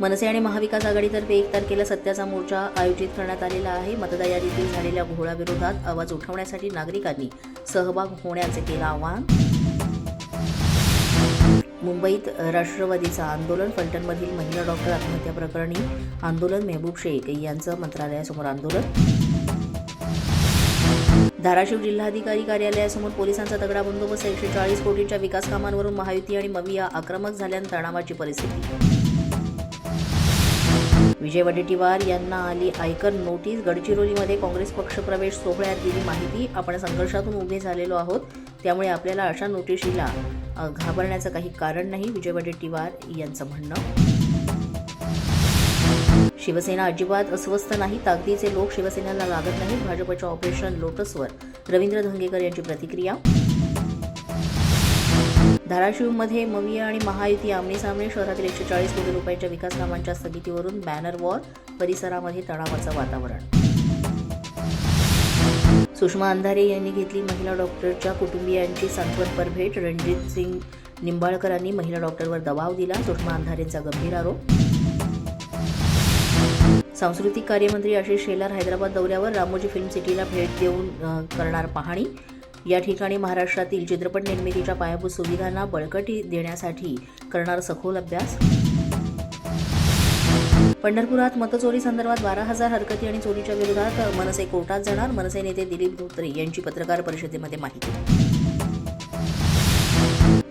मनसे आणि महाविकास आघाडीतर्फे एक तारखेला सत्याचा मोर्चा आयोजित करण्यात आलेला आहे. मतदार यादीतील झालेल्या घोळाविरोधात आवाज उठवण्यासाठी नागरिकांनी सहभाग होण्याचे केलं आवाहन. मुंबईत राष्ट्रवादीचं आंदोलन फलटणमधील महिला डॉक्टर आत्महत्या प्रकरणी आंदोलन मेहबूब शेख यांचं मंत्रालयासमोर आंदोलन. धाराशिव जिल्हाधिकारी कार्यालयासमोर पोलिसांचा दगडा बंदोबस्त एकशे चाळीस कोटींच्या विकास कामांवरून महायुती आणि मविया आक्रमक झाल्यानं तणावाची परिस्थिती विजय वडेट्टीवार यांना आली आयकर नोटीस. गडचिरोलीमध्ये काँग्रेस पक्षप्रवेश सोहळ्यात दिली माहिती. आपण संघर्षातून उभे झालेलो आहोत. त्यामुळे आपल्याला अशा नोटिशीला घाबरण्याचं काही कारण नाही विजय वडेट्टीवार यांचं म्हणणं. शिवसेना अजिबात अस्वस्थ नाही. ताकदीचे लोक शिवसेनेला लागत नाहीत. भाजपच्या ऑपरेशन लोटसवर. रवींद्र धंगेकर यांची प्रतिक्रिया? धाराशिवमध्ये मविया आणि महायुती आमनेसामने शहरातील एकशे चाळीस कोटी रुपयांच्या विकास कामांच्या स्थगितीवरून बॅनर वॉर परिसरामध्ये तणावाचं वातावरण. सुषमा अंधारे यांनी घेतली महिला डॉक्टरच्या कुटुंबियांची सांत्वनपर भेट रणजित सिंग निंबाळकरांनी महिला डॉक्टरवर दबाव दिला. सुषमा अंधारेंचा गंभीर आरोप. सांस्कृतिक कार्यमंत्री आशिष शेलार हैदराबाद दौऱ्यावर रामोजी फिल्म सिटीला भेट देऊन करणार पाहणी. या ठिकाणी महाराष्ट्रातील चित्रपट निर्मितीच्या पायाभूत सुविधांना बळकटी देण्यासाठी करणार सखोल अभ्यास. पंढरपुरात मतचोरी संदर्भात बारा हजार हरकती आणि चोरीच्या विरोधात मनसे कोर्टात जाणार मनसे नेते दिलीप धोत्रे यांची पत्रकार परिषदेमध्ये माहिती.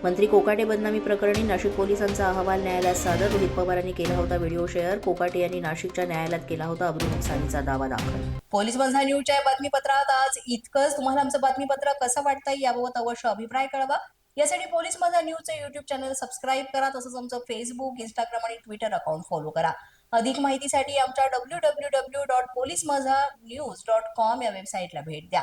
मंत्री कोकाटे बदनामी प्रकरणी नाशिक पोलिसांचा अहवाल न्यायालयात सादर. रोहित पवारांनी केला होता व्हिडिओ शेअर. कोकाटे यांनी नाशिकच्या न्यायालयात केला होता अब्रू नुकसानीचा दावा दाखल. पोलीस बंधा न्यूजच्या बातमीपत्रात आज इतकंच. तुम्हाला आमचं बातमीपत्र कसं वाटतंय याबाबत अवश्य अभिप्राय कळवा. यासाठी पोलीस माझा न्यूजचे युट्यूब चॅनल सबस्क्राईब करा तसंच आमचं फेसबुक इंस्टाग्राम आणि ट्विटर अकाउंट फॉलो करा. अधिक माहितीसाठी आमच्या W W W dot police Majha news dot com या वेबसाईटला भेट द्या.